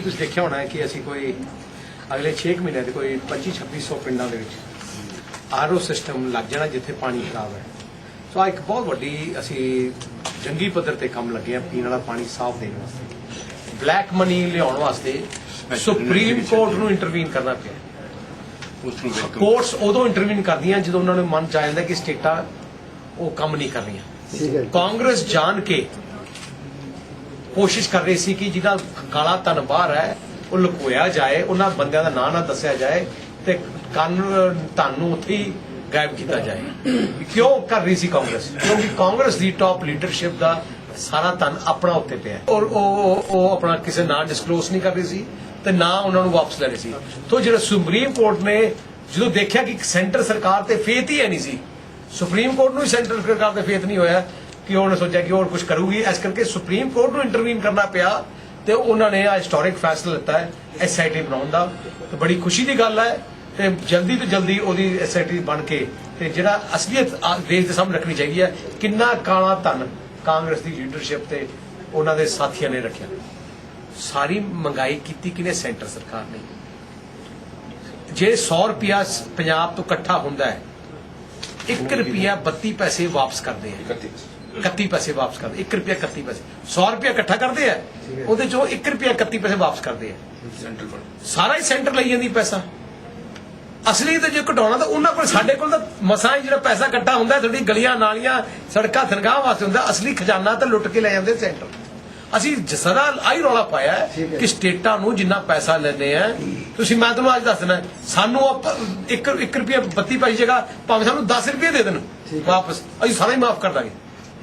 ਦੇਖਿਆ ਹੋਣਾ ਕਿ ਅਸੀਂ ਕੋਈ ਅਗਲੇ 6 ਮਹੀਨਿਆਂ ਦੇ ਕੋਈ 25 2600 ਪਿੰਡਾਂ ਦੇ ਵਿੱਚ ਆਰਓ ਸਿਸਟਮ ਲੱਗ ਜਾਣਾ ਜਿੱਥੇ ਪਾਣੀ ਖਰਾਬ ਹੈ। ਸੋ ਆਹ ਇੱਕ ਬਹੁਤ ਵੱਡੀ ਅਸੀਂ ਜੰਗੀ ਪੱਧਰ ਤੇ ਕੰਮ ਲੱਗੇ ਆ ਪੀਣ ਵਾਲਾ ਪਾਣੀ ਸਾਫ਼ ਦੇਣ ਵਾਸਤੇ। ਬਲੈਕ ਮਨੀ ਲਿਆਉਣ ਵਾਸਤੇ ਸੁਪਰੀਮ ਕੋਰਟ ਨੂੰ ਇੰਟਰਵੀਨ ਕਰਨਾ ਪਿਆ। ਉਸ ਨੂੰ ਵੈਲਕਮ ਕੋਰਟਸ ਉਦੋਂ ਇੰਟਰਵੀਨ ਕਰਦੀਆਂ ਜਦੋਂ ਉਹਨਾਂ ਨੂੰ ਮਨ ਚ ਆ ਜਾਂਦਾ ਕਿ ਸਟੇਟਾਂ ਉਹ ਕੰਮ ਨਹੀਂ ਕਰ ਰਹੀਆਂ। ਠੀਕ ਹੈ। ਕਾਂਗਰਸ ਜਾਣ ਕੇ ਕੋਸ਼ਿਸ਼ ਕਰ ਰਹੀ ਸੀ ਕਿ ਜਿਹਦਾ ਕਾਲਾ ਧਨ ਬਾਹਰ ਹੈ, ਉਹ ਲੁਕੋਇਆ ਜਾਏ, ਉਹਨਾਂ ਬੰਦਿਆਂ ਦਾ ਨਾਂ ਨਾ ਦੱਸਿਆ ਜਾਏ ਤੇ ਕੰਨ, ਧਨ ਨੂੰ ਉੱਥੇ ਹੀ ਗਾਇਬ ਕੀਤਾ ਜਾਏ। ਕਿਉਂ ਕਰ ਰਹੀ ਸੀ ਕਾਂਗਰਸ? ਕਿਉਂਕਿ ਕਾਂਗਰਸ ਦੀ ਟਾਪ ਲੀਡਰਸ਼ਿਪ ਦਾ ਸਾਰਾ ਧਨ ਆਪਣਾ ਉੱਤੇ ਪਿਆ ਔਰ ਉਹ, ਉਹ- ਆਪਣਾ ਕਿਸੇ ਨਾਂ ਡਿਸਕਲੋਜ਼ ਨਹੀਂ ਕਰ ਰਹੀ ਸੀ ਤੇ ਨਾ ਉਹਨਾਂ ਨੂੰ ਵਾਪਸ ਲੈ ਰਹੀ ਸੀ। ਤੋਂ ਜਿਹੜਾ ਸੁਪਰੀਮ ਕੋਰਟ ਨੇ ਜਦੋਂ ਦੇਖਿਆ ਕਿ ਸੈਂਟਰ ਸਰਕਾਰ ਤੇ ਫੇਥ ਹੀ ਹੈ ਨਹੀਂ ਸੀ, ਸੁਪਰੀਮ ਕੋਰਟ ਨੂੰ ਸੈਂਟਰ ਸਰਕਾਰ ਤੇ ਫੇਥ ਨਹੀਂ ਹੋਇਆ ਕਿ ਉਹਨੇ ਸੋਚਿਆ ਕਿ ਹੋਰ ਕੁਝ ਕਰੂਗੀ। ਇਸ ਕਰਕੇ ਸੁਪਰੀਮ ਕੋਰਟ ਨੂੰ ਇੰਟਰਵੀਨ ਕਰਨਾ ਪਿਆ ਤੇ ਉਹਨਾਂ ਨੇ ਆ ਹਿਸਟੋਰਿਕ ਫੈਸਲਾ ਲਿੱਤਾ ਹੈ ਐਸਆਈਟੀ ਬਣਾਉਣ ਦਾ। ਤੇ ਬੜੀ ਖੁਸ਼ੀ ਦੀ ਗੱਲ ਹੈ ਤੇ ਜਲਦੀ ਤੋਂ ਜਲਦੀ ਉਹਦੀ ਐਸਆਈਟੀ ਬਣ ਕੇ ਤੇ ਜਿਹੜਾ ਅਸਲੀਅਤ ਦੇਸ਼ ਦੇ ਸਾਹਮਣੇ ਰੱਖਣੀ ਚਾਹੀਦੀ ਹੈ, ਕਿੰਨਾ ਕਾਲਾ ਧਨ ਕਾਂਗਰਸ ਦੀ ਲੀਡਰਸ਼ਿਪ ਤੇ ਉਹਨਾਂ ਦੇ ਸਾਥੀਆਂ ਨੇ ਰੱਖਿਆ। ਸਾਰੀ ਮੰਗਾਈ ਕੀਤੀ ਕਿਨੇ ਸੈਂਟਰ ਸਰਕਾਰ ਨੇ। ਜੇ 100 ਰੁਪਿਆ ਪੰਜਾਬ ਤੋਂ ਇਕੱਠਾ ਹੁੰਦਾ ਹੈ 1 ਰੁਪਿਆ 32 ਪੈਸੇ ਵਾਪਸ ਕਰਦੇ ਆ 31 ਪੈਸੇ ਵਾਪਸ ਕਰਦੇ 1 ਰੁਪਿਆ 31 ਪੈਸੇ। 100 ਰੁਪਿਆ ਇਕੱਠਾ ਕਰਦੇ ਆ ਉਹਦੇ ਚੋਂ 1 ਰੁਪਿਆ 31 ਪੈਸੇ ਵਾਪਸ ਕਰਦੇ ਆ। ਸੈਂਟਰਲ ਫੰਡ ਸਾਰਾ ਹੀ ਸੈਂਟਰ ਲਈ ਜਾਂਦੀ ਪੈਸਾ। ਅਸਲੀ ਤੇ ਜੇ ਘਟਾਉਣਾ ਤਾਂ ਉਹਨਾਂ ਕੋਲ ਸਾਡੇ ਕੋਲ ਤਾਂ ਮਸਾਂ ਜਿਹੜਾ ਪੈਸਾ ਇਕੱਠਾ ਹੁੰਦਾ ਥੋੜੀ ਗਲੀਆਂ ਨਾਲੀਆਂ ਸੜਕਾਂ ਤਨਖਾਹ ਵਾਸਤੇ ਹੁੰਦਾ ਅਸਲੀ ਖਜ਼ਾਨਾ ਤਾਂ ਲੁੱਟ ਕੇ ਲੈ ਜਾਂਦੇ ਸੈਂਟਰ। ਅਸੀਂ ਜ- ਸਦਾ ਆਈ ਰੌਲਾ ਪਾਇਆ। ਕਿ ਸਟੇਟਾਂ ਨੂੰ ਜਿੰਨਾ ਪੈਸਾ ਲੈਂਦੇ ਆ ਤੁਸੀਂ ਮੈਂ ਤੁਹਾਨੂੰ ਅੱਜ ਦੱਸਣਾ ਸਾਨੂੰ 1 1 ਰੁਪਿਆ 32 ਪੈਸੇ ਦੀ ਜਗ੍ਹਾ ਭਾਵੇਂ ਸਾਨੂੰ 10 ਰੁਪਏ ਦੇ ਦੇਣ। ਵਾਪਸ। ਅਸੀਂ ਸਾਰਾ ਹੀ ਮਾਫ ਕਰ ਦਾਂਗੇ।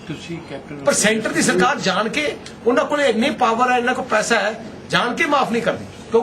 ਤੁਸੀਂ ਕੈਪਟਨ ਪਰ ਸੈਂਟਰ ਦੀ ਸਰਕਾਰ ਜਾਣ ਕੇ, ਉਹਨਾਂ ਕੋਲ ਇੰਨੀ ਪਾਵਰ ਹੈ, ਇਹਨਾਂ ਕੋਲ ਪੈਸਾ ਹੈ, ਜਾਣ ਕੇ ਮਾਫ ਨਹੀਂ ਕਰਦੀ।